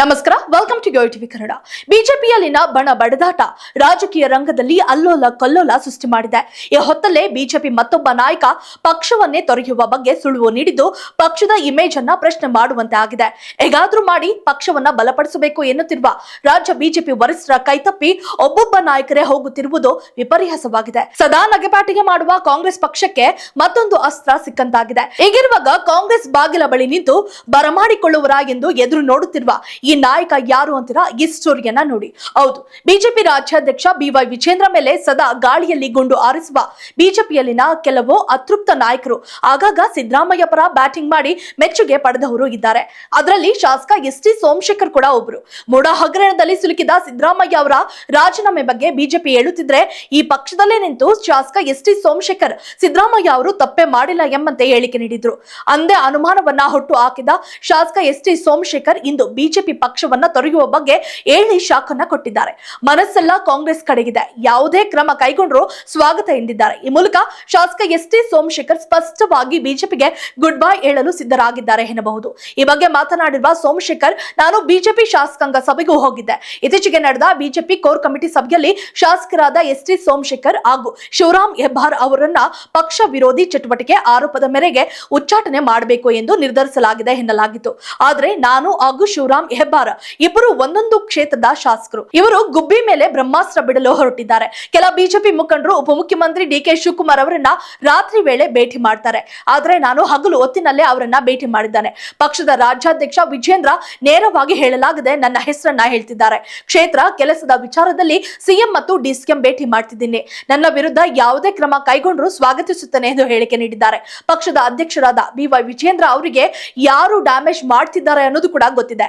ನಮಸ್ಕಾರ welcome to TV Kannada. ಬಿಜೆಪಿಯಲ್ಲಿನ ಬಣ ಬಡದಾಟ ರಾಜಕೀಯ ರಂಗದಲ್ಲಿ ಅಲ್ಲೋಲ ಕಲ್ಲೋಲ ಸೃಷ್ಟಿ ಮಾಡಿದೆ. ಈ ಹೊತ್ತಲ್ಲೇ ಬಿಜೆಪಿ ಮತ್ತೊಬ್ಬ ನಾಯಕ ಪಕ್ಷವನ್ನೇ ತೊರೆಯುವ ಬಗ್ಗೆ ಸುಳಿವು ನೀಡಿದ್ದು ಪಕ್ಷದ ಇಮೇಜ್ ಅನ್ನ ಪ್ರಶ್ನೆ ಮಾಡುವಂತೆ ಆಗಿದೆ. ಹೇಗಾದ್ರೂ ಮಾಡಿ ಪಕ್ಷವನ್ನ ಬಲಪಡಿಸಬೇಕು ಎನ್ನುತ್ತಿರುವ ರಾಜ್ಯ ಬಿಜೆಪಿ ವರಿಷ್ಠರ ಕೈತಪ್ಪಿ ಒಬ್ಬೊಬ್ಬ ನಾಯಕರೇ ಹೋಗುತ್ತಿರುವುದು ವಿಪರ್ಯಾಸವಾಗಿದೆ ಸದಾ ನಗೆಪಾಟಿಗೆ ಮಾಡುವ ಕಾಂಗ್ರೆಸ್ ಪಕ್ಷಕ್ಕೆ ಮತ್ತೊಂದು ಅಸ್ತ್ರ ಸಿಕ್ಕಂತಾಗಿದೆ. ಹೀಗಿರುವಾಗ ಕಾಂಗ್ರೆಸ್ ಬಾಗಿಲ ಬಳಿ ನಿಂತು ಬರಮಾಡಿಕೊಳ್ಳುವರ ಎಂದು ಎದುರು ನೋಡುತ್ತಿರುವ ಈ ನಾಯಕ ಯಾರು ಅಂತೀರಾ? ಈ ಸ್ಟೋರಿಯನ್ನ ನೋಡಿ. ಹೌದು, ಬಿಜೆಪಿ ರಾಜ್ಯಾಧ್ಯಕ್ಷ ಬಿವೈ ವಿಜೇಂದ್ರ ಮೇಲೆ ಸದಾ ಗಾಳಿಯಲ್ಲಿ ಗುಂಡು ಆರಿಸುವ ಬಿಜೆಪಿಯಲ್ಲಿನ ಕೆಲವು ಅತೃಪ್ತ ನಾಯಕರು. ಆಗಾಗ ಸಿದ್ದರಾಮಯ್ಯ ಪರ ಬ್ಯಾಟಿಂಗ್ ಮಾಡಿ ಮೆಚ್ಚುಗೆ ಪಡೆದವರು ಇದ್ದಾರೆ. ಅದರಲ್ಲಿ ಶಾಸಕ ಎಸ್ ಟಿ ಸೋಮಶೇಖರ್ ಕೂಡ ಒಬ್ರು. ಮೂಡ ಹಗರಣದಲ್ಲಿ ಸಿಲುಕಿದ ಸಿದ್ದರಾಮಯ್ಯ ಅವರ ರಾಜೀನಾಮೆ ಬಗ್ಗೆ ಬಿಜೆಪಿ ಹೇಳುತ್ತಿದ್ರೆ, ಈ ಪಕ್ಷದಲ್ಲೇ ನಿಂತು ಶಾಸಕ ಎಸ್ ಟಿ ಸೋಮಶೇಖರ್ ಸಿದ್ದರಾಮಯ್ಯ ಅವರು ತಪ್ಪೆ ಮಾಡಿಲ್ಲ ಎಂಬಂತೆ ಹೇಳಿಕೆ ನೀಡಿದ್ರು. ಅಂದೇ ಅನುಮಾನವನ್ನ ಹುಟ್ಟು ಹಾಕಿದ ಶಾಸಕ ಎಸ್ ಟಿ ಸೋಮಶೇಖರ್ ಇಂದು ಬಿಜೆಪಿ ಪಕ್ಷವನ್ನ ತೊರೆಯುವ ಬಗ್ಗೆ ಏಳಿ ಶಾಖನ್ನ ಕೊಟ್ಟಿದ್ದಾರೆ. ಮನಸ್ಸೆಲ್ಲ ಕಾಂಗ್ರೆಸ್ ಕಡೆಗಿದೆ. ಯಾವುದೇ ಕ್ರಮ ಕೈಗೊಂಡ್ರು ಸ್ವಾಗತ ಎಂದಿದ್ದಾರೆ. ಈ ಮೂಲಕ ಶಾಸಕ ಎಸ್ ಟಿ ಸೋಮಶೇಖರ್ ಸ್ಪಷ್ಟವಾಗಿ ಬಿಜೆಪಿಗೆ ಗುಡ್ ಬೈ ಹೇಳಲು ಸಿದ್ಧರಾಗಿದ್ದಾರೆ ಎನ್ನಬಹುದು. ಈ ಬಗ್ಗೆ ಮಾತನಾಡಿರುವ ಸೋಮಶೇಖರ್, ನಾನು ಬಿಜೆಪಿ ಶಾಸಕಾಂಗ ಸಭೆಗೂ ಹೋಗಿದ್ದೆ. ಇತ್ತೀಚೆಗೆ ನಡೆದ ಬಿಜೆಪಿ ಕೋರ್ ಕಮಿಟಿ ಸಭೆಯಲ್ಲಿ ಶಾಸಕರಾದ ಎಸ್ ಟಿ ಸೋಮಶೇಖರ್ ಹಾಗೂ ಶಿವರಾಮ್ ಹೆಬ್ಬಾರ್ ಅವರನ್ನ ಪಕ್ಷ ವಿರೋಧಿ ಚಟುವಟಿಕೆ ಆರೋಪದ ಮೇರೆಗೆ ಉಚ್ಚಾಟನೆ ಮಾಡಬೇಕು ಎಂದು ನಿರ್ಧರಿಸಲಾಗಿದೆ ಎನ್ನಲಾಗಿತ್ತು. ಆದರೆ ನಾನು ಹಾಗೂ ಶಿವರಾಮ್ ಹೆಬ್ಬಾರ್ ಇಬ್ಬರು ಒಂದೊಂದು ಕ್ಷೇತ್ರದ ಶಾಸಕರು. ಇವರು ಗುಬ್ಬಿ ಮೇಲೆ ಬ್ರಹ್ಮಾಸ್ತ್ರ ಬಿಡಲು ಹೊರಟಿದ್ದಾರೆ. ಕೆಲ ಬಿಜೆಪಿ ಮುಖಂಡರು, ಉಪಮುಖ್ಯಮಂತ್ರಿ ಡಿ ಕೆ ಶಿವಕುಮಾರ್ ಅವರನ್ನ ರಾತ್ರಿ ವೇಳೆ ಭೇಟಿ ಮಾಡ್ತಾರೆ. ಆದ್ರೆ ನಾನು ಹಗಲು ಹೊತ್ತಿನಲ್ಲೇ ಅವರನ್ನ ಭೇಟಿ ಮಾಡಿದ್ದಾನೆ. ಪಕ್ಷದ ರಾಜ್ಯಾಧ್ಯಕ್ಷ ವಿಜೇಂದ್ರ ನೇರವಾಗಿ ಹೇಳಲಾಗದೆ ನನ್ನ ಹೆಸರನ್ನ ಹೇಳ್ತಿದ್ದಾರೆ. ಕ್ಷೇತ್ರ ಕೆಲಸದ ವಿಚಾರದಲ್ಲಿ ಸಿಎಂ ಮತ್ತು ಡಿಸಿಎಂ ಭೇಟಿ ಮಾಡ್ತಿದ್ದೀನಿ. ನನ್ನ ವಿರುದ್ಧ ಯಾವುದೇ ಕ್ರಮ ಕೈಗೊಂಡ್ರು ಸ್ವಾಗತಿಸುತ್ತೇನೆ ಎಂದು ಹೇಳಿಕೆ ನೀಡಿದ್ದಾರೆ. ಪಕ್ಷದ ಅಧ್ಯಕ್ಷರಾದ ಬಿವೈ ವಿಜೇಂದ್ರ ಅವರಿಗೆ ಯಾರು ಡ್ಯಾಮೇಜ್ ಮಾಡ್ತಿದ್ದಾರೆ ಅನ್ನೋದು ಕೂಡ ಗೊತ್ತಿದೆ.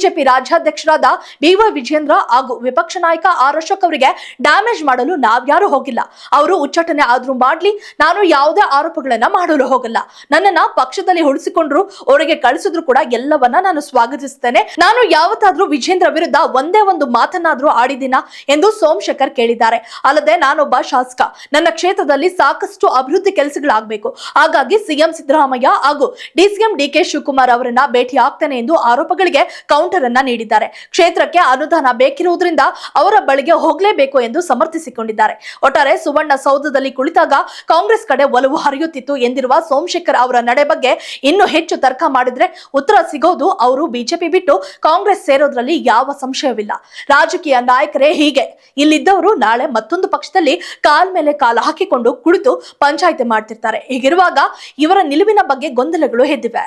ಬಿಜೆಪಿ ರಾಜ್ಯಾಧ್ಯಕ್ಷರಾದ ಡಿವೈ ವಿಜೇಂದ್ರ ಹಾಗೂ ವಿಪಕ್ಷ ನಾಯಕ ಆರ್ ಅಶೋಕ್ ಅವರಿಗೆ ಡ್ಯಾಮೇಜ್ ಮಾಡಲು ನಾವ್ಯಾರು ಹೋಗಿಲ್ಲ. ಅವರು ಉಚ್ಚಾಟನೆ ಆದ್ರೂ ಮಾಡ್ಲಿ, ನಾನು ಯಾವುದೇ ಆರೋಪಗಳನ್ನ ಮಾಡಲು ಹೋಗಲ್ಲ. ನನ್ನನ್ನ ಪಕ್ಷದಲ್ಲಿ ಉಳಿಸಿಕೊಂಡ್ರು, ಅವರಿಗೆ ಕಳಿಸಿದ್ರು ಕೂಡ ಎಲ್ಲವನ್ನ ನಾನು ಸ್ವಾಗತಿಸುತ್ತೇನೆ ನಾನು ಯಾವತ್ತಾದ್ರೂ ವಿಜೇಂದ್ರ ವಿರುದ್ಧ ಒಂದೇ ಒಂದು ಮಾತನ್ನಾದ್ರೂ ಆಡಿದಿನ ಎಂದು ಸೋಮಶೇಖರ್ ಕೇಳಿದ್ದಾರೆ. ಅಲ್ಲದೆ ನಾನೊಬ್ಬ ಶಾಸಕ. ನನ್ನ ಕ್ಷೇತ್ರದಲ್ಲಿ ಸಾಕಷ್ಟು ಅಭಿವೃದ್ಧಿ ಕೆಲಸಗಳಾಗಬೇಕು. ಹಾಗಾಗಿ ಸಿಎಂ ಸಿದ್ದರಾಮಯ್ಯ ಹಾಗೂ ಡಿಸಿಎಂ ಡಿ ಕೆ ಶಿವಕುಮಾರ್ ಅವರನ್ನ ಭೇಟಿ ಆಗ್ತೇನೆ ಎಂದು ಆರೋಪಗಳಿಗೆ ಕೌಂಟರ್ ಅನ್ನ ನೀಡಿದ್ದಾರೆ. ಕ್ಷೇತ್ರಕ್ಕೆ ಅನುದಾನ ಬೇಕಿರುವುದರಿಂದ ಅವರ ಬಳಿಗೆ ಹೋಗಲೇಬೇಕು ಎಂದು ಸಮರ್ಥಿಸಿಕೊಂಡಿದ್ದಾರೆ. ಒಟ್ಟಾರೆ ಸುವರ್ಣ ಸೌಧದಲ್ಲಿ ಕುಳಿತಾಗ ಕಾಂಗ್ರೆಸ್ ಕಡೆ ಒಲವು ಹರಿಯುತ್ತಿತ್ತು ಎಂದಿರುವ ಸೋಮಶೇಖರ್ ಅವರ ನಡೆ ಬಗ್ಗೆ ಇನ್ನು ಹೆಚ್ಚು ತರ್ಕ ಮಾಡಿದ್ರೆ ಉತ್ತರ ಸಿಗೋದು ಅವರು ಬಿಜೆಪಿ ಬಿಟ್ಟು ಕಾಂಗ್ರೆಸ್ ಸೇರೋದ್ರಲ್ಲಿ ಯಾವ ಸಂಶಯವಿಲ್ಲ. ರಾಜಕೀಯ ನಾಯಕರೇ ಹೀಗೆ. ಇಲ್ಲಿದ್ದವರು ನಾಳೆ ಮತ್ತೊಂದು ಪಕ್ಷದಲ್ಲಿ ಕಾಲ್ ಮೇಲೆ ಕಾಲು ಹಾಕಿಕೊಂಡು ಕುಳಿತು ಪಂಚಾಯಿತಿ ಮಾಡ್ತಿರ್ತಾರೆ. ಹೀಗಿರುವಾಗ ಇವರ ನಿಲುವಿನ ಬಗ್ಗೆ ಗೊಂದಲಗಳು ಎದ್ದಿವೆ